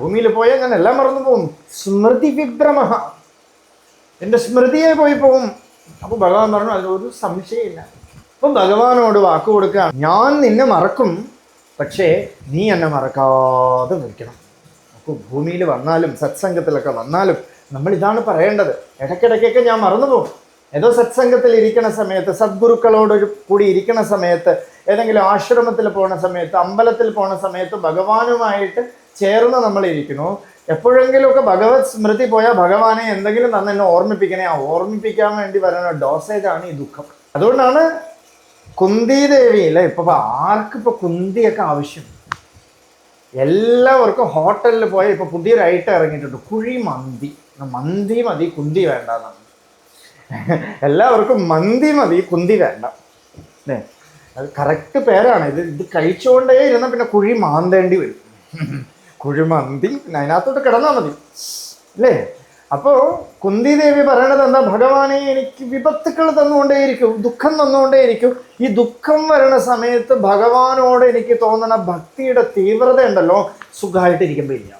ഭൂമിയിൽ പോയാൽ ഞാൻ എല്ലാം മറന്നു പോകും. സ്മൃതി വിഭ്രമ എന്റെ സ്മൃതിയെ പോയി പോകും. അപ്പൊ ഭഗവാൻ പറഞ്ഞു അതിലൊരു സംശയമില്ല അപ്പൊ ഭഗവാനോട് വാക്ക് കൊടുക്കുക. ഞാൻ നിന്നെ മറക്കും. പക്ഷേ നീ എന്നെ മറക്കാതെ നിൽക്കണം. അപ്പോൾ ഭൂമിയിൽ വന്നാലും സത്സംഗത്തിലൊക്കെ വന്നാലും നമ്മൾ ഇതാണ് പറയേണ്ടത്. ഇടയ്ക്കിടയ്ക്കൊക്കെ ഞാൻ മറന്നു പോകും. ഏതോ സത്സംഗത്തിൽ ഇരിക്കണ സമയത്ത് സദ്ഗുരുക്കളോട് കൂടി ഇരിക്കണ സമയത്ത് ഏതെങ്കിലും ആശ്രമത്തിൽ പോണ സമയത്ത് അമ്പലത്തിൽ പോണ സമയത്ത് ഭഗവാനുമായിട്ട് ചേർന്ന് നമ്മൾ ഇരിക്കുന്നു എപ്പോഴെങ്കിലുമൊക്കെ ഭഗവത് സ്മൃതി പോയാൽ ഭഗവാനെ എന്തെങ്കിലും തന്നെ എന്നെ ഓർമ്മിപ്പിക്കണേ. ആ ഓർമ്മിപ്പിക്കാൻ വേണ്ടി വരുന്ന ഡോസേജ് ആണ് ഈ ദുഃഖം. അതുകൊണ്ടാണ് കുന്തി ദേവിയിലെ ഇപ്പൊ ആർക്ക് ഇപ്പൊ കുന്തിയൊക്കെ ആവശ്യം? എല്ലാവർക്കും ഹോട്ടലിൽ പോയ ഇപ്പൊ പുതിയൊരു ഐറ്റം ഇറങ്ങിയിട്ടുണ്ട്. കുഴി മന്തി. മന്തി മതി കുന്തി വേണ്ട എന്നാണ് എല്ലാവർക്കും മന്തി മതി കുന്തി വേണ്ട. അല്ലേ അത് കറക്റ്റ് പേരാണ്. ഇത് ഇത് കഴിച്ചുകൊണ്ടേ ഇരുന്ന പിന്നെ കുഴി മാന്തേണ്ടി വരും. കുഴി മന്തി പിന്നെ അതിനകത്തോട്ട് കിടന്നാൽ മതി. അല്ലേ? അപ്പോൾ കുന്തി ദേവി പറയണത് എന്താ? ഭഗവാനെ എനിക്ക് വിപത്തുക്കൾ തന്നുകൊണ്ടേയിരിക്കും ദുഃഖം തന്നുകൊണ്ടേയിരിക്കും. ഈ ദുഃഖം വരണ സമയത്ത് ഭഗവാനോട് എനിക്ക് തോന്നണ ഭക്തിയുടെ തീവ്രത ഉണ്ടല്ലോ സുഖമായിട്ടിരിക്കുമ്പോൾ ഇല്ല.